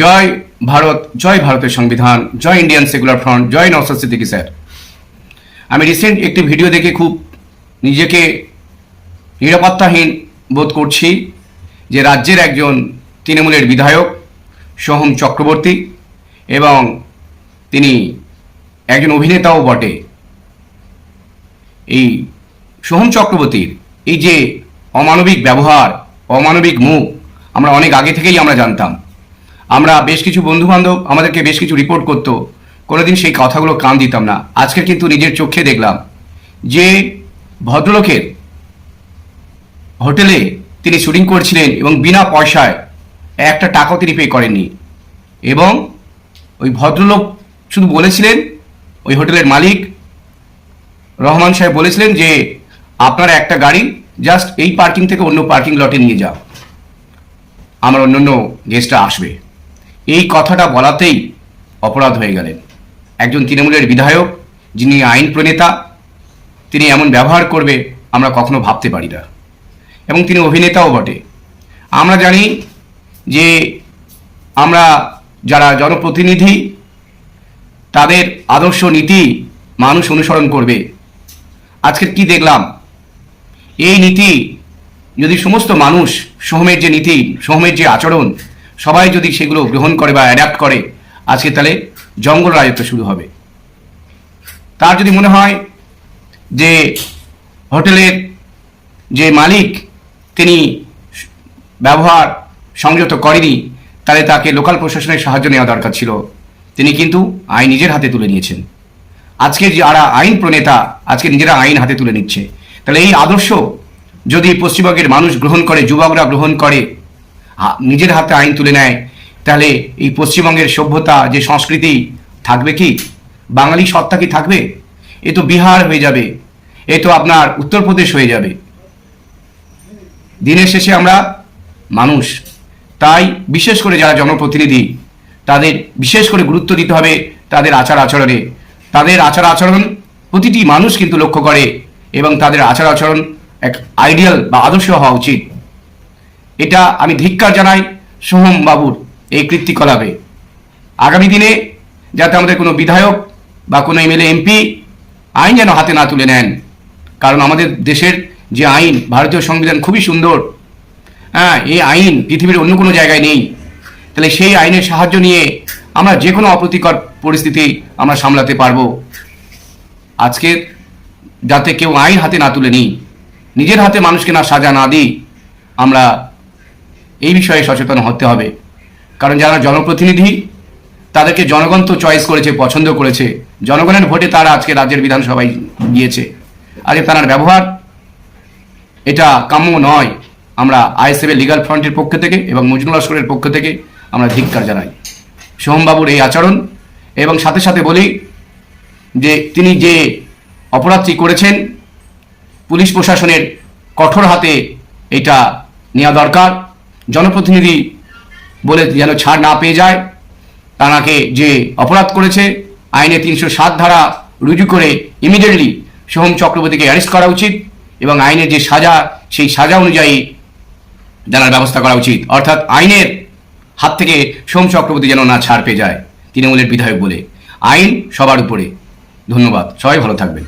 জয় ভারত, জয় ভারতের সংবিধান, জয় ইন্ডিয়ান সেকুলার ফ্রন্ট জয় নওসাদ সিদ্দিকী স্যার। আমি রিসেন্ট একটি ভিডিও দেখে খুব নিজেকে নিরাপত্তাহীন বোধ করছি যে রাজ্যের একজন তৃণমূলের বিধায়ক সোহম চক্রবর্তী এবং তিনি একজন অভিনেতাও বটে। এই সোহম চক্রবর্তীর এই যে অমানবিক ব্যবহার, অমানবিক মুখ আমরা অনেক আগে থেকেই আমরা জানতাম। আমরা বেশ কিছু বন্ধু বান্ধব আমাদেরকে বেশ কিছু রিপোর্ট করতো। কোনোদিন সেই কথাগুলো কান দিতাম না। আজকে কিন্তু নিজের চোখে দেখলাম যে ভদ্রলোকের হোটেলে তিনি শুটিং করছিলেন এবং বিনা পয়সায় একটা টাকাও তিনি পে করেননি। এবং ওই ভদ্রলোক শুধু বলেছিলেন, ওই হোটেলের মালিক রহমান সাহেব বলেছিলেন যে, আপনার একটা গাড়ি জাস্ট এই পার্কিং থেকে অন্য পার্কিং লটে নিয়ে যাও। আমার অন্য অন্য গেস্টরা আসবে। এই কথাটা বলাতেই অপরাধ হয়ে গেলেন। একজন তৃণমূলের বিধায়ক, যিনি আইন প্রণেতা, তিনি এমন ব্যবহার করবে আমরা কখনো ভাবতে পারি না। এবং তিনি অভিনেতাও বটে। আমরা জানি যে আমরা যারা জনপ্রতিনিধি, তাদের আদর্শ নীতি মানুষ অনুসরণ করবে। আজকের কি দেখলাম? এই নীতি যদি সমস্ত মানুষ, সোহমের যে নীতি, সোহমের যে আচরণ সবাই যদি সেগুলো গ্রহণ করে বা অ্যাডাপ্ট করে, আজকে তাহলে জঙ্গল রাজত্ব শুরু হবে। তার যদি মনে হয় যে হোটেলের যে মালিক, তিনি ব্যবহার সংযত করেনি, তাহলে তাকে লোকাল প্রশাসনের সাহায্য নেওয়া দরকার ছিল। তিনি কিন্তু আইন নিজের হাতে তুলে নিয়েছেন। আজকে যারা আইন প্রণেতা, আজকে নিজেরা আইন হাতে তুলে নিচ্ছে। তাহলে এই আদর্শ যদি পশ্চিমবঙ্গের মানুষ গ্রহণ করে, যুবকরা গ্রহণ করে নিজের হাতে আইন তুলে নেয়। তাহলে এই পশ্চিমবঙ্গের সভ্যতা, যে সংস্কৃতি, থাকবে কি? বাঙালি সত্তা কি থাকবে? এ তো বিহার হয়ে যাবে। এ তো আপনার উত্তরপ্রদেশ হয়ে যাবে। দিনের শেষে আমরা মানুষ। তাই বিশেষ করে যারা জনপ্রতিনিধি, তাদের বিশেষ করে গুরুত্ব দিতে হবে তাদের আচার আচরণে। তাদের আচার আচরণ প্রতিটি মানুষ কিন্তু লক্ষ্য করে এবং তাদের আচার আচরণ এক আইডিয়াল বা আদর্শ হওয়া উচিত। এটা আমি ধিক্কার জানাই সোহম বাবুর এই কৃত্তিকলাপে আগামী দিনে যাতে আমাদের কোনো বিধায়ক বা কোনো এমএলএ, এমপি আইন যেন হাতে না তুলে নেন, কারণ আমাদের দেশের যে আইন, ভারতীয় সংবিধান খুবই সুন্দর হ্যাঁ এই আইন পৃথিবীর অন্য কোনো জায়গায় নেই, তাহলে সেই আইনের সাহায্য নিয়ে আমরা যে কোনো অপ্রীতিকর পরিস্থিতি আমরা সামলাতে পারব। আজকে যাতে কেউ আইন হাতে না তুলে নিই, নিজের হাতে মানুষকে না সাজা না দিই, আমরা এই বিষয়ে সচেতন হতে হবে। কারণ যারা জনপ্রতিনিধি, তাদেরকে জনগণ তো চয়েস করেছে, পছন্দ করেছে। জনগণের ভোটে তারা আজকে রাজ্যের বিধানসভায় গিয়েছে। আজকে তার ব্যবহার এটা কাম্য নয়। আমরা আইএসএফের লিগাল ফ্রন্টের পক্ষ থেকে এবং মজনুল লস্করের পক্ষ থেকে আমরা ধিক্কার জানাই। সোহমবাবুর এই আচরণ এবং সাথে সাথে বলি যে, তিনি যে অপরাধটি করেছেন, পুলিশ প্রশাসনের কঠোর হাতে এটা নেওয়া দরকার। জনপ্রতিনিধি বলে যেন ছাড় না পেয়ে যায় তাঁকে যে অপরাধ করেছে, আইনে তিনশো সাত ধারা রুজু করে ইমিডিয়েটলি সোহম চক্রবর্তীকে অ্যারেস্ট করা উচিত এবং আইনের যে সাজা, সেই সাজা অনুযায়ী জানার ব্যবস্থা করা উচিত। অর্থাৎ আইনের হাত থেকে সোম চক্রবর্তী যেন না ছাড় পেয়ে যায়, তৃণমূলের বিধায়ক বলে। আইন সবার উপরে। ধন্যবাদ। সবাই ভালো থাকবেন।